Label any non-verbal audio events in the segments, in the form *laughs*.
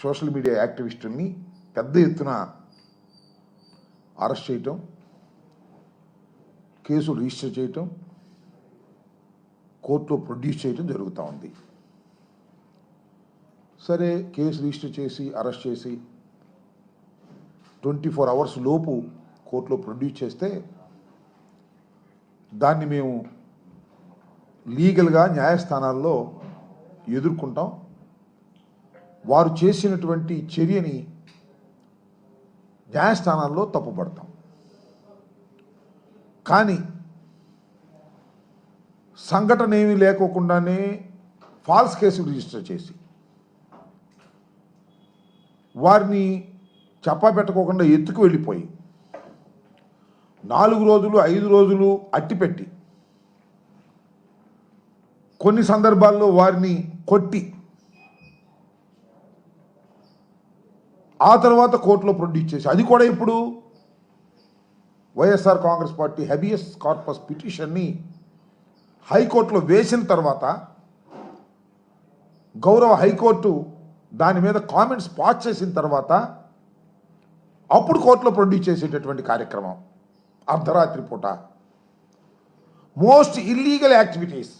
Social media యాక్టివిస్టుల్ని పెద్ద ఎత్తున arrest చేయటం కేసులు రిజిస్టర్ చేయటం కోర్టులో ప్రొడ్యూస్ చేయటం జరుగుతూ ఉంది. సరే కేసు రిజిస్టర్ చేసి అరెస్ట్ చేసి ట్వంటీ ఫోర్ అవర్స్ లోపు కోర్టులో ప్రొడ్యూస్ చేస్తే దాన్ని మేము లీగల్గా న్యాయస్థానాల్లో ఎదుర్కొంటాం. వారు చేసినటువంటి చర్యని న్యాయస్థానాల్లో తప్పుపడతాం. కానీ సంఘటన ఏమీ లేకోకుండానే ఫాల్స్ కేసులు రిజిస్టర్ చేసి వారిని చెప్పపెట్టకోకుండా ఎత్తుకు వెళ్ళిపోయి నాలుగు రోజులు ఐదు రోజులు అట్టిపెట్టి కొన్ని సందర్భాల్లో వారిని కొట్టి ఆ తర్వాత కోర్టులో ప్రొడ్యూస్ చేసి అది కూడా ఇప్పుడు YSR Congress party habeas corpus పిటిషన్ని హైకోర్టులో వేసిన తర్వాత గౌరవ హైకోర్టు దాని మీద కామెంట్స్ పాస్ చేసిన తర్వాత అప్పుడు కోర్టులో ప్రొడ్యూస్ చేసేటటువంటి కార్యక్రమం అర్ధరాత్రి పూట. మోస్ట్ ఇల్లీగల్ యాక్టివిటీస్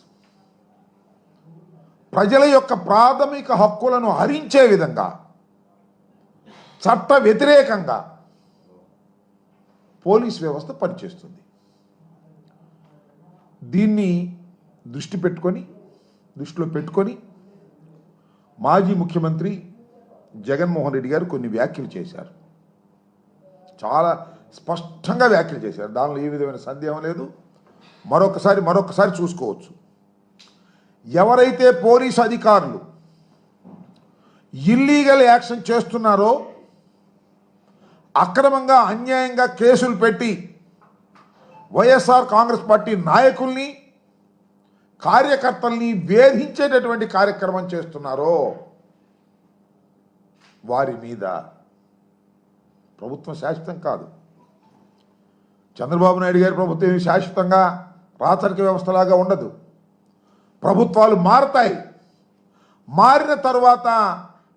ప్రజల యొక్క ప్రాథమిక హక్కులను హరించే విధంగా చట్ట వ్యతిరేకంగా పోలీస్ వ్యవస్థ పనిచేస్తుంది. దీన్ని దృష్టి పెట్టుకొని దృష్టిలో పెట్టుకొని మాజీ ముఖ్యమంత్రి జగన్మోహన్ రెడ్డి గారు కొన్ని వ్యాఖ్యలు చేశారు. చాలా స్పష్టంగా వ్యాఖ్యలు చేశారు. దానిలో ఏ విధమైన సందేహం లేదు. మరొకసారి మరొకసారి చూసుకోవచ్చు. ఎవరైతే పోలీసు అధికారులు ఇల్లీగల్ యాక్షన్ చేస్తున్నారో అక్రమంగా అన్యాయంగా కేసులు పెట్టి వైఎస్ఆర్ కాంగ్రెస్ పార్టీ నాయకుల్ని కార్యకర్తల్ని వేధించేటటువంటి కార్యక్రమం చేస్తున్నారో వారి మీద ప్రభుత్వం శాశ్వతం కాదు. చంద్రబాబు నాయుడు గారి ప్రభుత్వం శాశ్వతంగా రాచరిక వ్యవస్థలాగా ఉండదు. ప్రభుత్వాలు మారతాయి. మారిన తర్వాత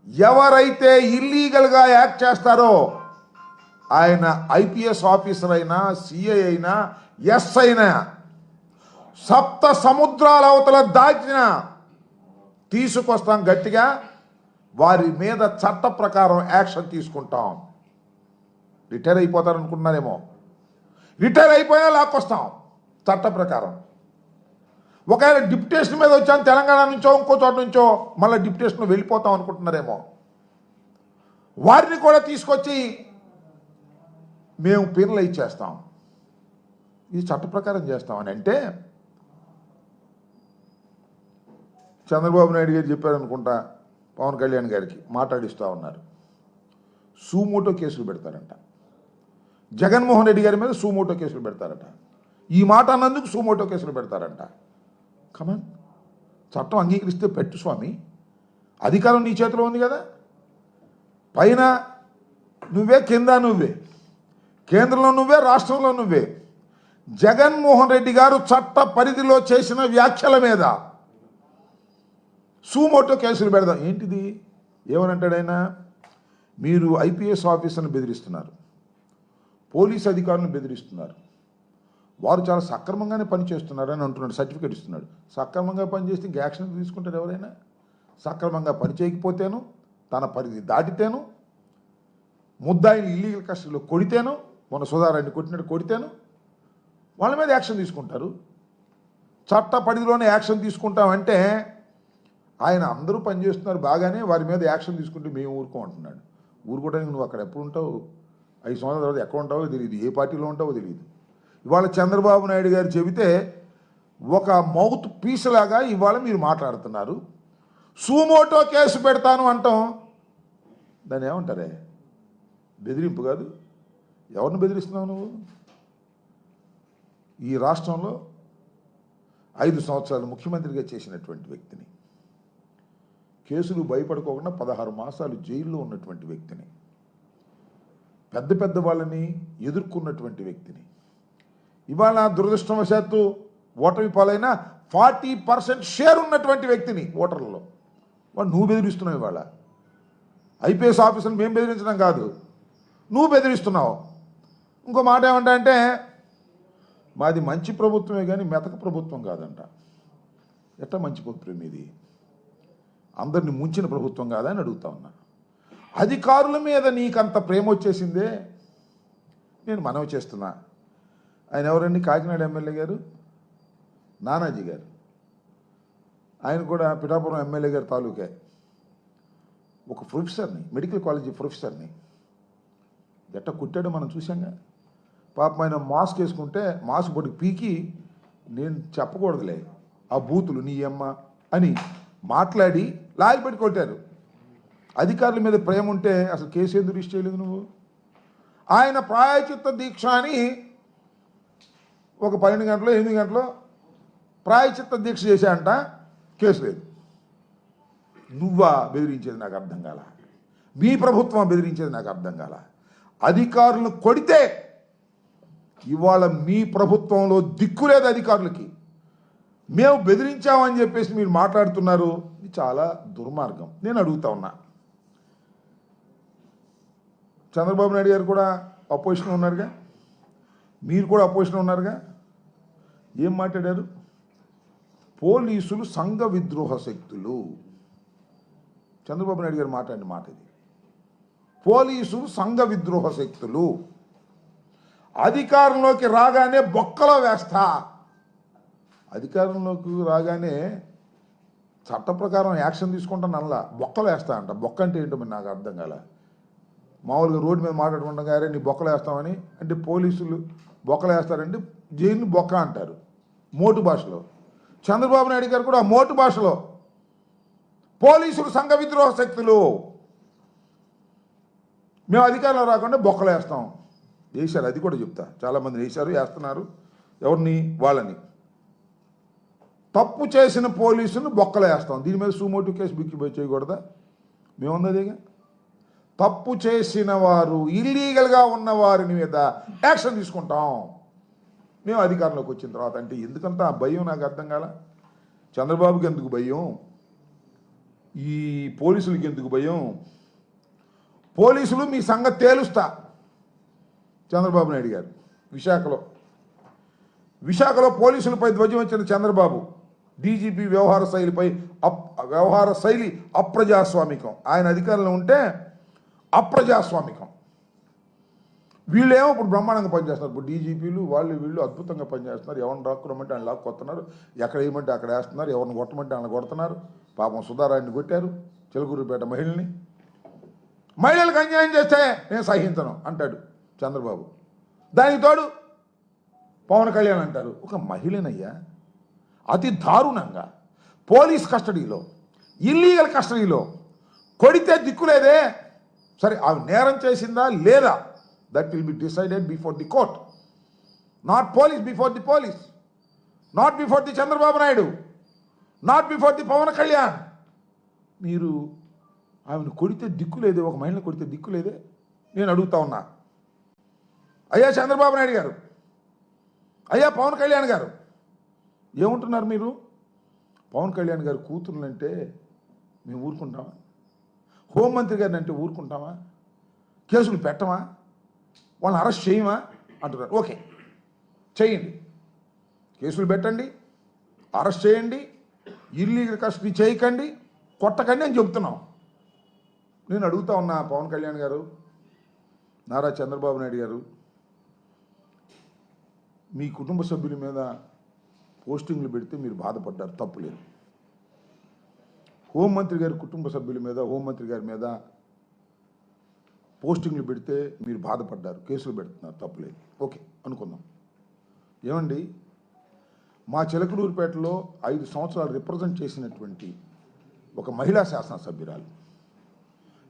ఎవరైతే ఇల్లీగల్గా యాక్ట్ చేస్తారో ఆయన ఐపీఎస్ ఆఫీసర్ అయినా సిఐ అయినా ఎస్ అయినా సప్త సముద్రాల అవతల దాచిన తీసుకొస్తాం గట్టిగా. వారి మీద చట్ట ప్రకారం యాక్షన్ తీసుకుంటాం. రిటైర్ అయిపోతారనుకున్నారేమో రిటైర్ అయిపోయినా లాక్కొస్తాం చట్ట ప్రకారం. ఒకవేళ డిప్యుటేషన్ మీద వచ్చాను తెలంగాణ నుంచో ఇంకో చోట నుంచో మళ్ళీ డిప్యుటేషన్ వెళ్ళిపోతాం అనుకుంటున్నారేమో. వారిని కూడా తీసుకొచ్చి మేము పీనలు ఇచ్చేస్తాం ఇది చట్ట ప్రకారం చేస్తామని అంటే చంద్రబాబు నాయుడు గారు చెప్పారనుకుంటా పవన్ కళ్యాణ్ గారికి మాట్లాడిస్తూ ఉన్నారు. సూమోటో కేసులు పెడతారంట. జగన్మోహన్ రెడ్డి గారి మీద సూమోటో కేసులు పెడతారట. ఈ మాట అన్నందుకు సూమోటో కేసులు పెడతారంట. కమన్ చట్టం అంగీకరిస్తే పెట్టు స్వామి. అధికారం నీ చేతిలో ఉంది కదా. పైన నువ్వే కింద నువ్వే. కేంద్రంలో నువ్వే రాష్ట్రంలో నువ్వే. జగన్మోహన్ రెడ్డి గారు చట్ట పరిధిలో చేసిన వ్యాఖ్యల మీద సూమోటో కేసులు పెడదాం. ఏంటిది? ఏమనంటాడైనా మీరు ఐపీఎస్ ఆఫీసర్ని బెదిరిస్తున్నారు. పోలీస్ అధికారులను బెదిరిస్తున్నారు. వారు చాలా సక్రమంగానే పనిచేస్తున్నారు అని అంటున్నాడు సర్టిఫికేట్ ఇస్తున్నాడు. సక్రమంగా పనిచేస్తే ఇంక యాక్షన్ తీసుకుంటారు ఎవరైనా? సక్రమంగా పని చేయకపోతేను తన పరిధి దాటితేను ముద్దాయిని ఇల్లీగల్ కస్టడీలో కొడితేను మన సుధారాన్ని కొట్టినట్టు కొడితేను వాళ్ళ మీద యాక్షన్ తీసుకుంటారు. చట్ట పరిధిలోనే యాక్షన్ తీసుకుంటామంటే ఆయన అందరూ పనిచేస్తున్నారు బాగానే వారి మీద యాక్షన్ తీసుకుంటే మేము ఊరుకో అంటున్నాడు. ఊరుకోవడానికి నువ్వు అక్కడ ఎప్పుడు ఉంటావు? ఐదు సంవత్సరాల తర్వాత ఎక్కడ ఉంటావో తెలియదు. ఏ పార్టీలో ఉంటావో తెలియదు. ఇవాళ చంద్రబాబు నాయుడు గారు చెబితే ఒక మౌత్ పీస్ లాగా ఇవాళ మీరు మాట్లాడుతున్నారు. సూమోటో కేసు పెడతాను అంటాం. దాన్ని ఏమంటారే? బెదిరింపు కాదు. ఎవరిని బెదిరిస్తున్నావు నువ్వు? ఈ రాష్ట్రంలో ఐదు సంవత్సరాలు ముఖ్యమంత్రిగా చేసినటువంటి వ్యక్తిని కేసులు భయపడుకోకుండా పదహారు మాసాలు జైల్లో ఉన్నటువంటి వ్యక్తిని పెద్ద పెద్ద వాళ్ళని ఎదుర్కొన్నటువంటి వ్యక్తిని. ఇవాళ దురదృష్టవశాత్తు ఓటమి పాలైన ఫార్టీ పర్సెంట్ షేర్ ఉన్నటువంటి వ్యక్తిని ఓటర్లలో. వాడు నువ్వు బెదిరిస్తున్నావు ఇవాళ. ఐపీఎస్ ఆఫీసర్ని మేము బెదిరించడం కాదు. నువ్వు బెదిరిస్తున్నావు. ఇంకో మాట ఏమంటా అంటే మాది మంచి ప్రభుత్వమే కానీ మెతక ప్రభుత్వం కాదంట. ఎట్లా మంచి ప్రభుత్వం ఇది అందరిని ముంచిన ప్రభుత్వం కాదా అని అడుగుతా ఉన్నా. అధికారుల మీద నీకంత ప్రేమ వచ్చేసిందే? నేను మనవి చేస్తున్నా. ఆయన ఎవరండి? కాకినాడ ఎమ్మెల్యే గారు? నానాజీ గారు. ఆయన కూడా పిఠాపురం ఎమ్మెల్యే గారి తాలూకే. ఒక ప్రొఫెసర్ని మెడికల్ కాలేజీ ప్రొఫెసర్ని. ఎట్ట కుట్టాడో మనం చూసాంగా పాపం ఆయన మాస్క్ వేసుకుంటే మాస్క్ పొడికి పీకి నేను చెప్పకూడదులే ఆ బూతులు నీ అమ్మ అని మాట్లాడి లాగి పెట్టి కొట్టారు. అధికారుల మీద ప్రేమ ఉంటే అసలు కేసు ఎందుకు రిజిస్టర్ చేయలేదు నువ్వు? ఆయన ప్రాయచిత్త దీక్ష అని ఒక పన్నెండు గంటలో ఎనిమిది గంటలో ప్రాయచిత్త దీక్ష చేశాయంట కేసు లేదు. నువ్వా బెదిరించేది నాకు అర్థం కాల? మీ ప్రభుత్వం బెదిరించేది నాకు అర్థం కాల? అధికారులను కొడితే ఇవాళ మీ ప్రభుత్వంలో దిక్కు లేదు అధికారులకి. మేము బెదిరించామని చెప్పేసి మీరు మాట్లాడుతున్నారు. ఇది చాలా దుర్మార్గం. నేను అడుగుతా ఉన్నా. చంద్రబాబు నాయుడు గారు కూడా అపోజిషన్ ఉన్నారుగా? మీరు కూడా అపోజిషన్ ఉన్నారుగా? ఏం మాట్లాడారు? పోలీసులు సంఘ విద్రోహ శక్తులు. చంద్రబాబు నాయుడు గారు మాట్లాడిన మాట ఇది పోలీసులు సంఘ విద్రోహ శక్తులు. అధికారంలోకి రాగానే బొక్కలో వేస్తా. అధికారంలోకి రాగానే చట్ట ప్రకారం యాక్షన్ తీసుకుంటాను అలా బొక్కలు వేస్తా అంట. బొక్క అంటే ఏంటో మరి నాకు అర్థం కాల. మామూలుగా రోడ్డు మీద మాట్లాడుకుంటాం అరే నీ బొక్కలు వేస్తామని అంటే పోలీసులు బొక్కలు వేస్తారంటే జైలు బొక్క అంటారు. మోటు భాషలో. చంద్రబాబు నాయుడు గారు కూడా మోటు భాషలో. పోలీసులు సంఘ విద్రోహ శక్తులు. మేము అధికారంలో రాకుండా బొక్కలు వేస్తాం. వేశారు అది కూడా చెప్తా. చాలామంది వేశారు వేస్తున్నారు ఎవరిని? వాళ్ళని. తప్పు చేసిన పోలీసును బొక్కలు వేస్తాం దీని మీద సుమోటు కేసు బిక్కి చేయకూడదా? మేముందదిగా తప్పు చేసిన వారు ఇల్లీగల్గా ఉన్న వారి మీద యాక్షన్ తీసుకుంటాం. మేము అధికారంలోకి వచ్చిన తర్వాత అంటే ఎందుకంత ఆ భయం నాకు అర్థం కాల? చంద్రబాబుకి ఎందుకు భయం? ఈ పోలీసులకి ఎందుకు భయం? పోలీసులు మీ సంగతి తేలుస్తా. చంద్రబాబు నాయుడు గారు విశాఖలో. విశాఖలో పోలీసులపై ధ్వజం వచ్చిన చంద్రబాబు డీజీపీ వ్యవహార శైలిపై అప్ వ్యవహార శైలి అప్రజాస్వామికం. ఆయన అధికారంలో ఉంటే అప్రజాస్వామికం. వీళ్ళేమో ఇప్పుడు బ్రహ్మాండంగా పనిచేస్తున్నారు. ఇప్పుడు డీజీపీలు వాళ్ళు వీళ్ళు అద్భుతంగా పనిచేస్తున్నారు. ఎవరిని రాక్కురమ్మంటే ఆయన లాక్కొస్తున్నారు ఎక్కడ వేయమంటే అక్కడ వేస్తున్నారు. ఎవరిని కొట్టమంటే ఆయన కొడుతున్నారు. పాపం సుధారాయణని కొట్టారు. చెలుగురుపేట మహిళని మహిళలకు అన్యాయం చేస్తే నేను సహించను అంటాడు. చంద్రబాబు. దానికి తోడు పవన్ కళ్యాణ్ అంటారు. ఒక మహిళనయ్యా అతి దారుణంగా పోలీస్ కస్టడీలో ఇల్లీగల్ కస్టడీలో కొడితే దిక్కులేదే. సరే ఆమె నేరం చేసిందా లేదా? That will be decided before the court not police before the police not before the Chandrababu Naidu not before the Pawan Kalyan మీరు ఆమెను కొడితే దిక్కు లేదే ఒక మహిళను కొడితే దిక్కు లేదే నేను అడుగుతా ఉన్నా. అయ్యా చంద్రబాబు నాయుడు గారు. అయ్యా పవన్ కళ్యాణ్ గారు. ఏముంటున్నారు మీరు? పవన్ కళ్యాణ్ గారు కూతుర్లంటే మేము ఊరుకుంటామా? హోంమంత్రి గారిని అంటే ఊరుకుంటామా? కేసులు పెట్టమా? వాళ్ళని అరెస్ట్ చేయమా? అంటున్నారు. ఓకే. చేయండి. కేసులు పెట్టండి. అరెస్ట్ చేయండి. ఇల్లీగల్ కస్టడీ చేయకండి. కొట్టకండి అని చెబుతున్నాం. నేను అడుగుతా ఉన్నా పవన్ కళ్యాణ్ గారు నారా చంద్రబాబు నాయుడు గారు మీ కుటుంబ సభ్యుల మీద పోస్టింగ్లు పెడితే మీరు బాధపడ్డారు తప్పులేదు హోంమంత్రి గారి కుటుంబ సభ్యుల మీద హోంమంత్రి గారి మీద పోస్టింగ్లు పెడితే మీరు బాధపడ్డారు కేసులు పెడుతున్నారు తప్పులేదు ఓకే అనుకుందాం. ఏమండి? మా చిలకలూరుపేటలో ఐదు సంవత్సరాలు రిప్రజెంట్ చేసినటువంటి ఒక మహిళా శాసనసభ్యురాలు.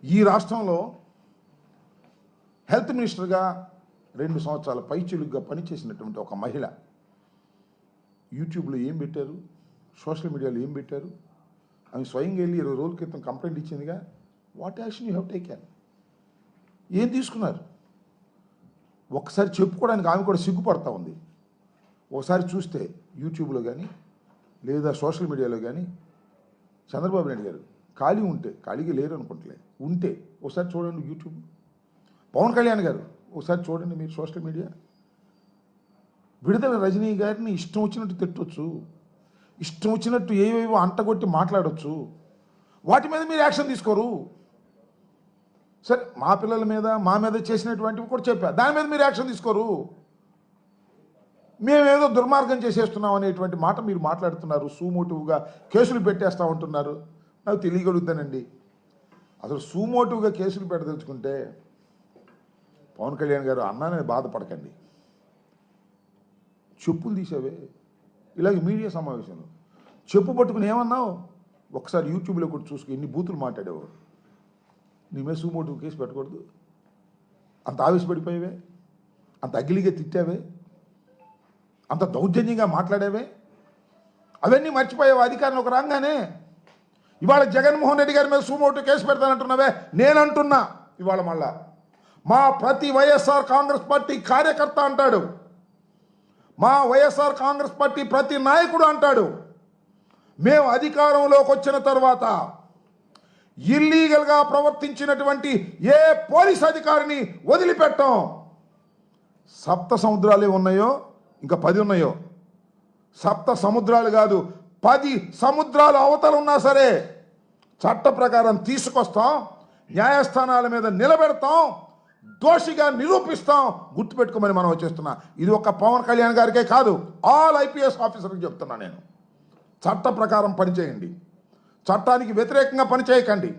ఈ రాష్ట్రంలో హెల్త్ మినిస్టర్గా రెండు సంవత్సరాల పైచులుగ్గా పనిచేసినటువంటి ఒక మహిళ యూట్యూబ్లో ఏం పెట్టారు? సోషల్ మీడియాలో ఏం పెట్టారు? ఆమె స్వయంగా వెళ్ళి ఇరవై రోజుల క్రితం complaint ఇచ్చిందిగా. What action you have taken ఏం తీసుకున్నారు? ఒకసారి చెప్పుకోవడానికి ఆమె కూడా సిగ్గుపడతా ఉంది. ఒకసారి చూస్తే యూట్యూబ్లో కానీ లేదా సోషల్ మీడియాలో కానీ చంద్రబాబు నాయుడు గారు ఖాళీ ఉంటే ఖాళీగా లేరు అనుకుంటలే ఉంటే ఒకసారి చూడండి యూట్యూబ్. పవన్ కళ్యాణ్ గారు ఒకసారి చూడండి మీరు సోషల్ మీడియా. విడుదల రజనీ గారిని ఇష్టం వచ్చినట్టు తిట్టొచ్చు ఇష్టం వచ్చినట్టు ఏవేవో అంటగొట్టి మాట్లాడొచ్చు. వాటి మీద మీరు యాక్షన్ తీసుకోరు. సరే మా పిల్లల మీద మా మీద చేసినటువంటివి కూడా చెప్పా. దాని మీద మీరు యాక్షన్ తీసుకోరు. మేమేదో దుర్మార్గం చేసేస్తున్నాం అనేటువంటి మాట మీరు మాట్లాడుతున్నారు. సూమోటివ్గా కేసులు పెట్టేస్తా ఉంటున్నారు. నాకు తెలియగలుగుతానండి. అసలు సూమోటివ్గా కేసులు పెట్టదలుచుకుంటే పవన్ కళ్యాణ్ గారు అన్నానని బాధపడకండి. చెప్పులు తీసావే. ఇలాగే మీడియా సమావేశంలో చెప్పు పట్టుకుని ఏమన్నావు? ఒకసారి యూట్యూబ్లో కూడా చూసుకు ఎన్ని బూతులు మాట్లాడావు. నీ మీద సూమోటివ్ కేసు పెట్టకూడదు. అంత ఆవేశపడిపోయావే. అంత అగిలిగా తిట్టావే. అంత దౌర్జన్యంగా మాట్లాడావే. అవన్నీ మర్చిపోయావు అధికారులు ఒక రాగానే. ఇవాళ జగన్మోహన్ రెడ్డి గారి మీద సూమోటు కేసు పెడతానంటున్నావే. నేనంటున్నా. ఇవాళ మళ్ళా మా ప్రతి వైఎస్ఆర్ కాంగ్రెస్ పార్టీ కార్యకర్త అంటాడు. మా వైఎస్ఆర్ కాంగ్రెస్ పార్టీ ప్రతి నాయకుడు అంటాడు. మేము అధికారంలోకి వచ్చిన తర్వాత ఇల్లీగల్గా ప్రవర్తించినటువంటి ఏ పోలీస్ అధికారిని వదిలిపెట్టాం. సప్త సముద్రాలే ఉన్నాయో? ఇంకా పది ఉన్నాయో? సప్త సముద్రాలు కాదు పది సముద్రాలు అవతల ఉన్నా సరే చట్ట ప్రకారం తీసుకొస్తాం న్యాయస్థానాల మీద నిలబెడతాం దోషిగా నిరూపిస్తాం గుర్తుపెట్టుకోమని మనం వచ్చేస్తున్నా ఇది ఒక పవన్ కళ్యాణ్ గారికే కాదు ఆల్ ఐపీఎస్ ఆఫీసర్కి చెప్తున్నా నేను. చట్ట ప్రకారం పనిచేయండి. చట్టానికి వ్యతిరేకంగా పనిచేయకండి.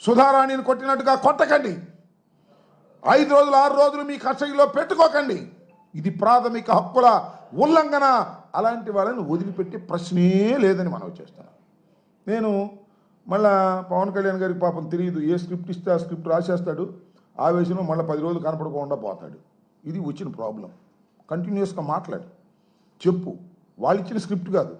సుధారాణిని కొట్టినట్టుగా కొట్టకండి. ఐదు రోజులు ఆరు రోజులు మీ కస్టడీలో పెట్టుకోకండి. ఇది ప్రాథమిక హక్కుల ఉల్లంఘన. అలాంటి వాళ్ళని వదిలిపెట్టి ప్రశ్నే లేదని మనం చేస్తున్నాం. నేను మళ్ళా పవన్ కళ్యాణ్ గారికి పాపం తెలియదు ఏ స్క్రిప్ట్ ఇస్తే ఆ స్క్రిప్ట్ రాసేస్తాడు. ఆవేశంలో మళ్ళీ పది రోజులు కనపడకుండా పోతాడు. ఇది వచ్చిన ప్రాబ్లం కంటిన్యూస్గా మాట్లాడు. చెప్పు. వాళ్ళు ఇచ్చిన స్క్రిప్ట్ కాదు.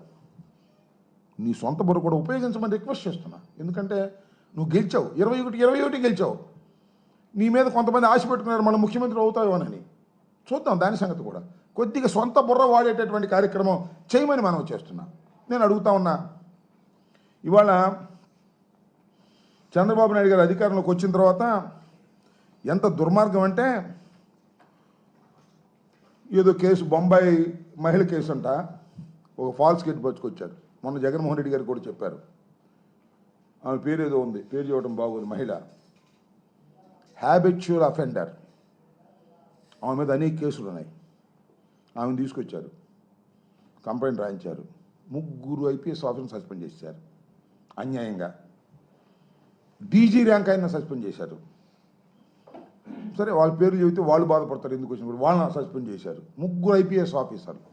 నీ సొంత బుర్ర కూడా ఉపయోగించమని రిక్వెస్ట్ చేస్తున్నా. ఎందుకంటే నువ్వు గెలిచావు. ఇరవై ఒకటి ఇరవై ఒకటి గెలిచావు. నీ మీద కొంతమంది ఆశ పెట్టుకున్నారు మన ముఖ్యమంత్రి అవుతావేమోనని చూద్దాం దాని సంగతి కూడా. కొద్దిగా సొంత బుర్ర వాడేటటువంటి కార్యక్రమం చేయమని మనం చేస్తున్నాం. నేను అడుగుతా ఉన్నా ఇవాళ చంద్రబాబు నాయుడు గారు అధికారంలోకి వచ్చిన తర్వాత ఎంత దుర్మార్గం అంటే ఏదో కేసు బొంబాయి మహిళ కేసు అంట ఒక ఫాల్స్ కేట్ పచ్చుకొచ్చారు మొన్న జగన్మోహన్ రెడ్డి గారు కూడా చెప్పారు. ఆమె పేరు ఏదో ఉంది పేరు చూడటం బాగుంది మహిళ. హ్యాబిచువల్ అఫెండర్ ఆమె మీద అనేక కేసులు ఉన్నాయి. ఆమెను తీసుకొచ్చారు. కంప్లైంట్ రాయించారు. ముగ్గురు ఐపీఎస్ ఆఫీసర్ని సస్పెండ్ చేశారు. అన్యాయంగా. డీజీ ర్యాంక్ అయినా సస్పెండ్ చేశారు. సరే వాళ్ళ పేర్లు చెబితే వాళ్ళు బాధపడతారు ఎందుకు వచ్చినప్పుడు వాళ్ళని సస్పెండ్ చేశారు. ముగ్గురు ఐపీఎస్ ఆఫీసర్లు.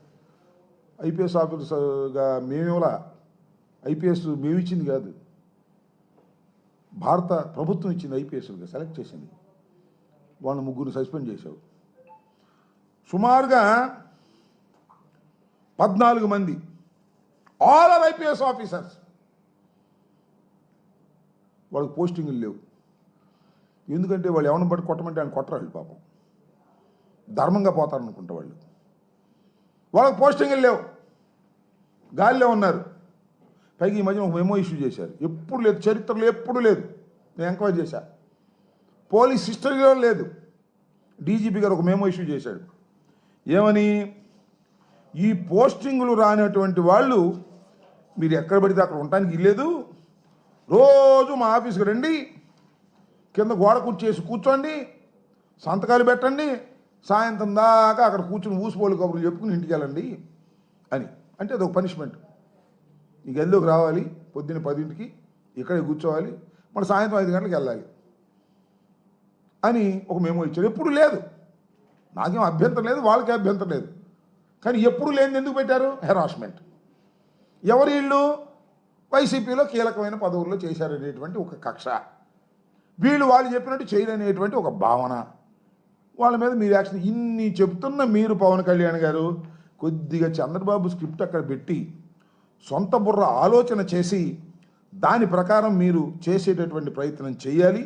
ఐపీఎస్ ఆఫీసర్గా మేమేలా ఐపీఎస్ మేము ఇచ్చింది కాదు. భారత ప్రభుత్వం ఇచ్చింది ఐపీఎస్లుగా సెలెక్ట్ చేసింది. వాళ్ళు ముగ్గురు సస్పెండ్ చేశావు సుమారుగా పద్నాలుగు మంది ఆల్ ఆర్ ఐపీఎస్ ఆఫీసర్స్. వాళ్ళకి పోస్టింగ్లు లేవు. ఎందుకంటే వాళ్ళు ఎవరిని బట్టి కొట్టమంటే ఆయన కొట్టరాళ్ళు పాపం. ధర్మంగా పోతారనుకుంటా వాళ్ళు. వాళ్ళకి పోస్టింగ్లు లేవు. గాలిలో ఉన్నారు. పైకి ఈ మధ్య ఒక మెమో ఇష్యూ చేశారు. ఎప్పుడు లేదు చరిత్రలో ఎప్పుడు లేదు. నేను ఎంక్వైరీ చేశా. పోలీస్ హిస్టరీలో లేదు. డీజీపీ గారు ఒక మెమో ఇష్యూ చేశాడు. ఏమని? ఈ పోస్టింగులు రానటువంటి వాళ్ళు మీరు ఎక్కడ పడితే అక్కడ ఉండటానికి లేదు రోజు మా ఆఫీస్కి రండి. కింద గోడ కూర్చేసి కూర్చోండి సంతకాలు పెట్టండి సాయంత్రం దాకా అక్కడ కూర్చుని ఊసిపోలు కబుర్లు చెప్పుకుని ఇంటికి వెళ్ళండి అని. అంటే అదొక పనిష్మెంట్ ఈ గదిలోకి రావాలి పొద్దున్న పదింటికి ఇక్కడే కూర్చోవాలి మన సాయంత్రం ఐదు గంటలకు వెళ్ళాలి అని ఒక మేమో ఇచ్చారు. ఎప్పుడు లేదు. నాకేం అభ్యంతరం లేదు వాళ్ళకి అభ్యంతరం లేదు. కానీ ఎప్పుడు లేనిది ఎందుకు పెట్టారు? హెరాస్మెంట్ ఎవరి ఇళ్ళు వైసీపీలో కీలకమైన పదవుల్లో చేశారనేటువంటి ఒక కక్ష. వీళ్ళు వాళ్ళు చెప్పినట్టు చేయలేనేటువంటి ఒక భావన. వాళ్ళ మీద మీరు యాక్షన్ ఇన్ని చెప్తున్న మీరు పవన్ కళ్యాణ్ గారు కొద్దిగా చంద్రబాబు స్క్రిప్ట్ అక్కడ పెట్టి సొంత బుర్ర ఆలోచన చేసి దాని ప్రకారం మీరు చేసేటటువంటి ప్రయత్నం చేయాలి.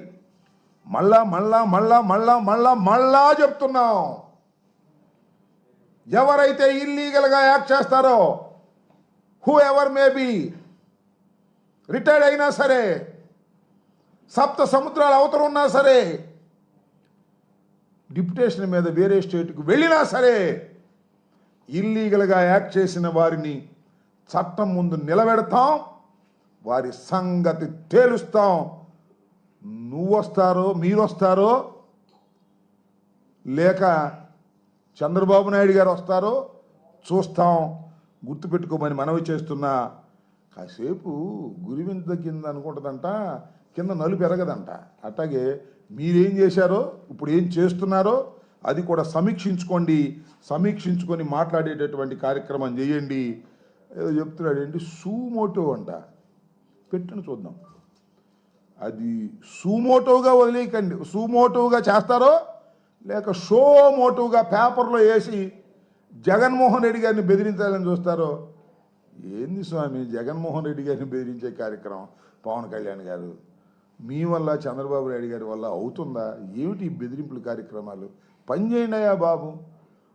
మళ్ళా మళ్ళా మళ్ళా మళ్ళా మళ్ళా మళ్ళా చెప్తున్నాం. ఎవరైతే ఇల్లీగల్గా యాక్ట్ చేస్తారో whoever may be retired అయినా సరే సప్త సముద్రాల అవతల ఉన్నా సరే డిప్యుటేషన్ మీద వేరే స్టేట్కి వెళ్ళినా సరే ఇల్లీగల్గా యాక్ట్ చేసిన వారిని చట్టం ముందు నిలబెడతాం వారి సంగతి తేలుస్తాం. నువ్వు వస్తారో మీరు వస్తారో లేక చంద్రబాబు నాయుడు గారు వస్తారో చూస్తాం. గుర్తుపెట్టుకోమని మనవి చేస్తున్నా. కాసేపు గురివింత కింద అనుకుంటుందంట కింద నలుపు ఎరగదంట. అట్లాగే మీరేం చేశారో ఇప్పుడు ఏం చేస్తున్నారో అది కూడా సమీక్షించుకోండి. సమీక్షించుకొని మాట్లాడేటటువంటి కార్యక్రమం చేయండి. ఏదో చెప్తున్నాడు ఏంటి? సూమోటో అంట. పెట్టిన చూద్దాం. అది సూమోటోగా వదిలేయకండి. సూమోటోగా చేస్తారో లేక షో మోటోగా పేపర్లో వేసి జగన్మోహన్ రెడ్డి గారిని బెదిరించాలని చూస్తారో? ఏంది స్వామి? జగన్మోహన్ రెడ్డి గారిని బెదిరించే కార్యక్రమం పవన్ కళ్యాణ్ గారు. మీ వల్ల చంద్రబాబు నాయుడు గారి వల్ల అవుతుందా? ఏమిటి బెదిరింపుల కార్యక్రమాలు? పని అయ్యా బాబు.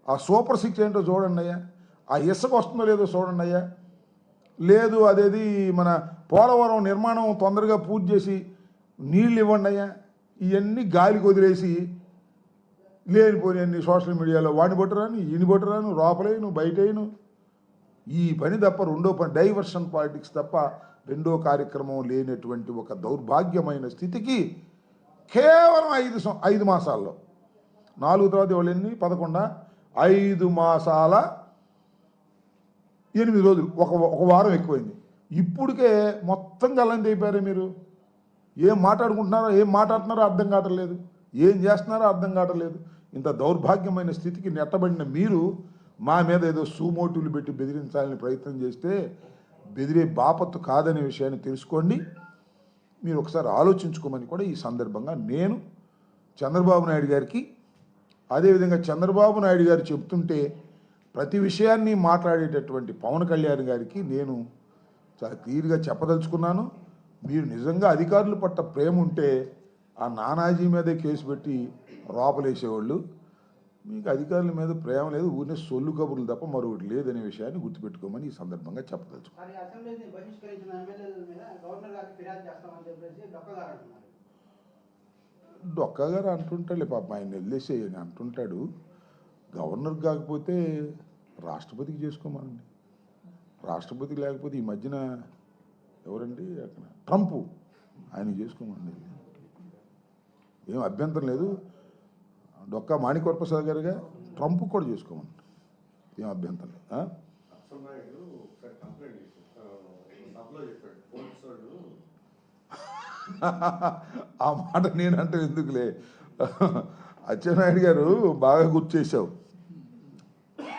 ఆ సూపర్ సిక్స్ ఏంటో చూడండి అయ్యా. ఆ ఇసుక వస్తుందో లేదో చూడండి అయ్యా. లేదు అదేది మన పోలవరం నిర్మాణం తొందరగా పూర్తి చేసి నీళ్ళు ఇవ్వండి అయ్యా. ఇవన్నీ గాలికి వదిలేసి లేనిపోయి సోషల్ మీడియాలో వాడిని పట్టురాను ఈయన పట్టురాను లోపలేను బయటేను ఈ పని తప్ప రెండో పని డైవర్షన్ పాలిటిక్స్ తప్ప రెండో కార్యక్రమం లేనటువంటి ఒక దౌర్భాగ్యమైన స్థితికి కేవలం ఐదు ఐదు మాసాల్లో. నాలుగు తర్వాత వాళ్ళు ఎన్ని? పదకొండ? ఐదు మాసాల ఎనిమిది రోజులు. ఒక ఒక వారం ఎక్కువైంది. ఇప్పటికే మొత్తం గల్లంది అయిపోయారే మీరు. ఏం మాట్లాడుకుంటున్నారో ఏం మాట్లాడుతున్నారో అర్థం కావట్లేదు. ఏం చేస్తున్నారో అర్థం కావట్లేదు. ఇంత దౌర్భాగ్యమైన స్థితికి నెట్టబడిన మీరు మా మీద ఏదో సూమోటులు పెట్టి బెదిరించాలని ప్రయత్నం చేస్తే బెదిరే బాపత్తు కాదనే విషయాన్ని తెలుసుకోండి. మీరు ఒకసారి ఆలోచించుకోమని కూడా ఈ సందర్భంగా నేను చంద్రబాబు నాయుడు గారికి అదేవిధంగా చంద్రబాబు నాయుడు గారు చెప్తుంటే ప్రతి విషయాన్ని మాట్లాడేటటువంటి పవన్ కళ్యాణ్ గారికి నేను చాలా క్లియర్గా చెప్పదలుచుకున్నాను. మీరు నిజంగా అధికారుల పట్ల ప్రేమ ఉంటే ఆ నానాజీ మీదే కేసు పెట్టి రోపలేసేవాళ్ళు. మీకు అధికారుల మీద ప్రేమ లేదు ఊరినే సొల్లు కబుర్లు తప్ప మరొకటి లేదనే విషయాన్ని గుర్తుపెట్టుకోమని ఈ సందర్భంగా చెప్పదలుచుకున్నాను మరి అసెంబ్లీని బహిష్కరించిన ఎమ్మెల్యేల మీద గవర్నర్ గారికి ఫిర్యాదు చేస్తామని చెప్పేసి డొక్క గారు అంటున్నారు. డొక్క గారు అంటుంటాడులే పాప ఆయన వదిలేసే అని అంటుంటాడు. గవర్నర్ కాకపోతే రాష్ట్రపతికి చేసుకోమనండి రాష్ట్రపతి లేకపోతే ఈ మధ్యన ఎవరండి అక్కడ? ట్రంప్ ఆయన చేసుకోమండి. ఏం అభ్యంతరం లేదు. డొక్క మాణిక్వర ప్రసాద్ గారుగా ట్రంప్ కూడా చేసుకోమని. ఏం అభ్యంతరం *laughs* ఆ మాట నేనంటే ఎందుకులే? *laughs* అచ్చెన్నాయుడు గారు బాగా గుర్తు చేశావు.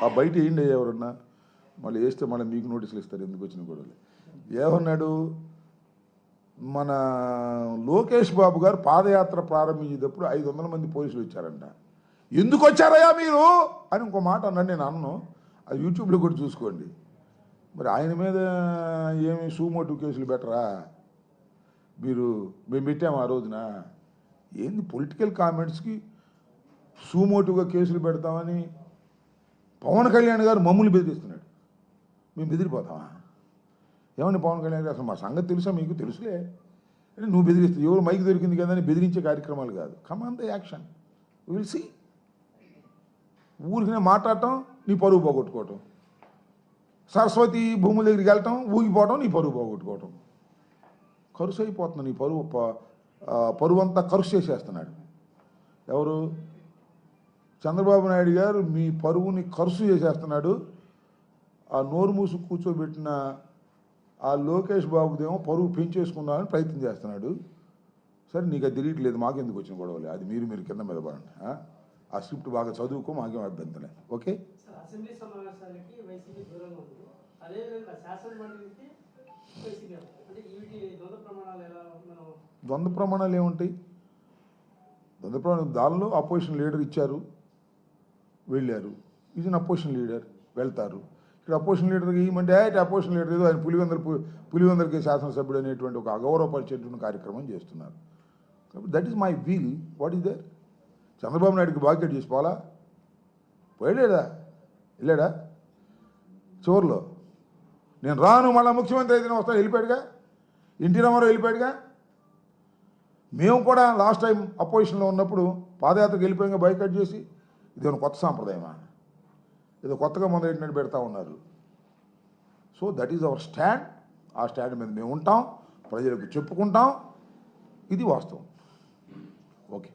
ఆ బయట ఏంటి ఎవరన్నా? మళ్ళీ వేస్తే మళ్ళీ మీకు నోటీసులు ఇస్తారు ఎందుకు వచ్చిన గొడవలు? ఏమన్నాడు? మన లోకేష్ బాబు గారు పాదయాత్ర ప్రారంభించేటప్పుడు ఐదు వందల మంది పోలీసులు వచ్చారంట. ఎందుకు వచ్చారయ్యా మీరు? అని ఇంకో మాట అన్నాడు. నేను అన్ను. అది యూట్యూబ్లో కూడా చూసుకోండి. మరి ఆయన మీద ఏమి సూమోటివ్ కేసులు బెటరా మీరు మేము పెట్టాము ఆ రోజున. ఏంది పొలిటికల్ కామెంట్స్కి సూమోటివ్గా కేసులు పెడతామని పవన్ కళ్యాణ్ గారు మమ్మల్ని బెదిరిస్తున్నాడు. మేము బెదిరిపోతామా? ఏమని పవన్ కళ్యాణ్ గారు? అసలు మా సంగతి తెలుసా? మీకు తెలుసులే. అంటే నువ్వు బెదిరిస్తే ఎవరు మైక్ దొరికింది కదా అని బెదిరించే కార్యక్రమాలు కాదు. Come on the action will see ఊరికినే మాట్లాడటం నీ పరువు పోగొట్టుకోవటం. సరస్వతి భూముల దగ్గరికి వెళ్ళటం ఊగిపోవటం నీ పరువు పోగొట్టుకోవటం. కరుసు అయిపోతుంది. నీ పరువు ప- పరువు అంతా కరుసు చేసేస్తున్నాడు. ఎవరు? చంద్రబాబు నాయుడు గారు మీ పరువుని ఖర్చు చేసేస్తున్నాడు. ఆ నోరు మూసు కూర్చోబెట్టిన ఆ లోకేష్ బాబుదేమో పరువు పెంచేసుకుందామని ప్రయత్నం చేస్తున్నాడు. సరే నీకు అది తెలియట్లేదు మాకెందుకు వచ్చిన గొడవలే? అది మీరు మీరు కింద మీద పడండి ఆ? స్క్రిప్ట్ బాగా చదువుకో మాకేం అభ్యంతరం ఓకే? ద్వంద్వ ప్రమాణాలు ద్వంద్వ ఏముంటాయి? ద్వంద్వ ప్రమాణం దానిలో అపోజిషన్ లీడర్ ఇచ్చారు వెళ్ళారు. ఈజ్ అన్ అపోజిషన్ లీడర్ వెళ్తారు. ఇక్కడ అపోజిషన్ లీడర్కి ఏమంటే అయితే అపోజిషన్ లీడర్ ఏదో ఆయన పులివెందల పు- పులివెందలకి శాసనసభ్యుడు అనేటువంటి ఒక అగౌరవపరిచేటువంటి కార్యక్రమం చేస్తున్నారు. కాబట్టి that is my will what is their Chandrababu నాయుడుకి బాధ్యత చేసుకోవాలా పోయలేదా? వెళ్ళాడా? చివరిలో. నేను రాను మళ్ళీ ముఖ్యమంత్రి అయితే వస్తాను. వెళ్ళిపోయాడుగా? ఎన్టీ రామారావు వెళ్ళిపోయాడుగా? మేము కూడా లాస్ట్ టైం అపోజిషన్లో ఉన్నప్పుడు పాదయాత్రకు వెళ్ళిపోయాక బైకట్ చేసి. ఇదేమైనా కొత్త సాంప్రదాయమా? ఏదో కొత్తగా మొదలెట్టినట్టు పెడతా ఉన్నారు. So that is our stand ఆ స్టాండ్ మీద మేము ఉంటాం ప్రజలకు చెప్పుకుంటాం. ఇది వాస్తవం. ఓకే